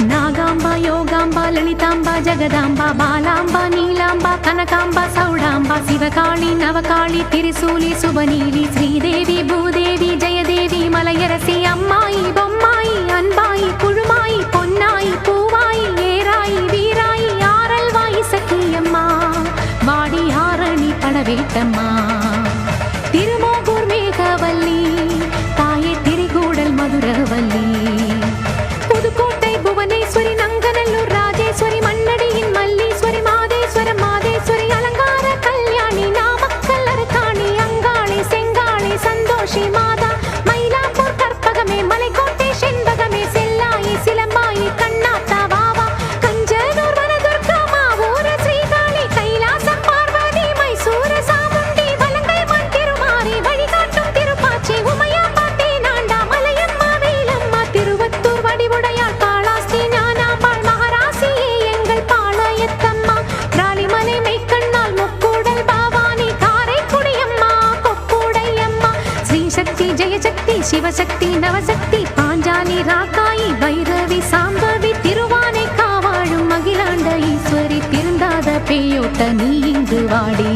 నాగాంబ యోగాంబ లలితాంబ జగదాంబ బాలాంబ నీలాంబ కనకాంబ సౌడాంబ శివకాళి నవకాళి తిరుసూలి శుభనీలి శ్రీదేవి భూదేవి జయదేవి பேயோட்ட நீ இங்கு வாடி.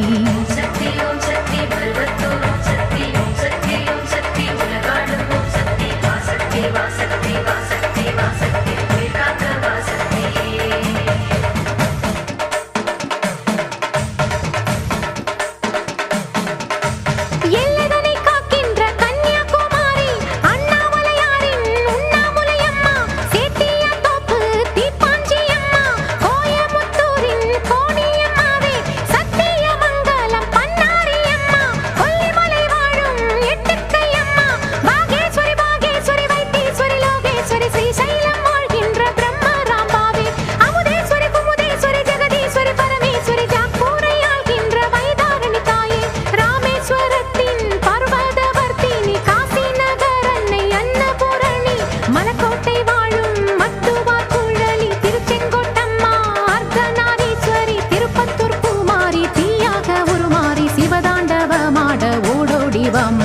I'm.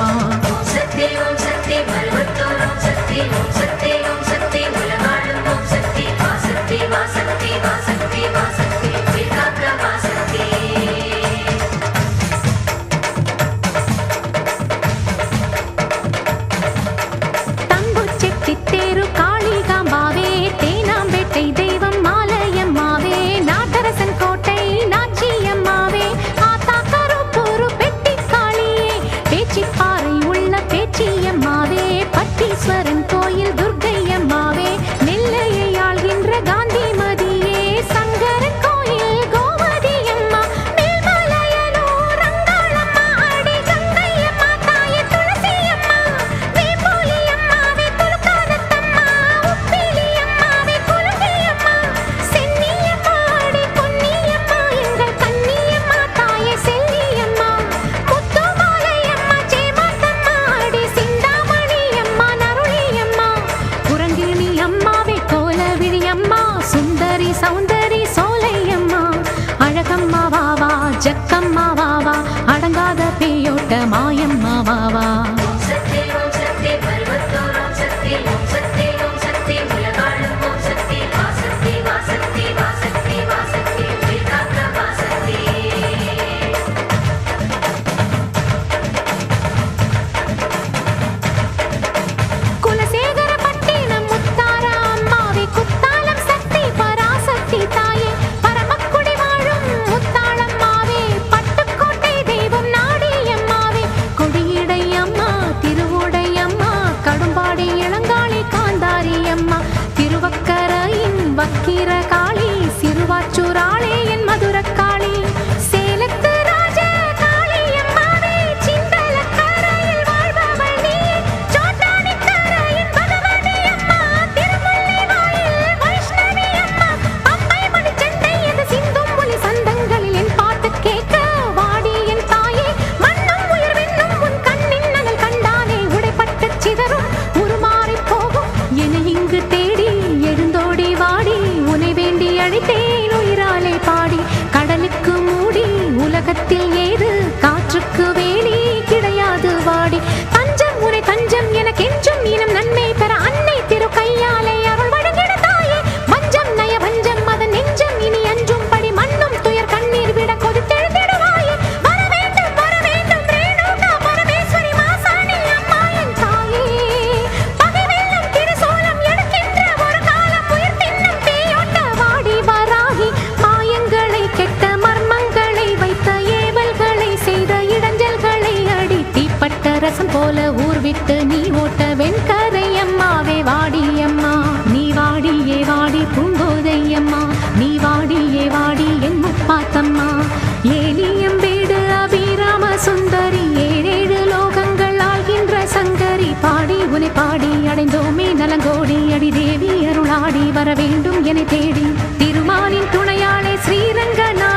சரசம் போல ஊர் விட்டு நீ ஓட்ட வெண்கரை அம்மாவே வாடி வாடியம்மா. நீ வாடியே வாடி பூங்கோதையம்மா. நீ வாடியே வாடி என் முப்பாத்தம்மா. ஏலியம்பேடு அபிராம சுந்தரி ஏழேழு லோகங்கள் ஆகின்ற சங்கரி. பாடி உனை பாடி அடைந்தோமே நலங்கோடி அடி தேவி அருளாடி வர வேண்டும் என தேடி. திருமாலின் துணையாளே ஸ்ரீரங்கநாத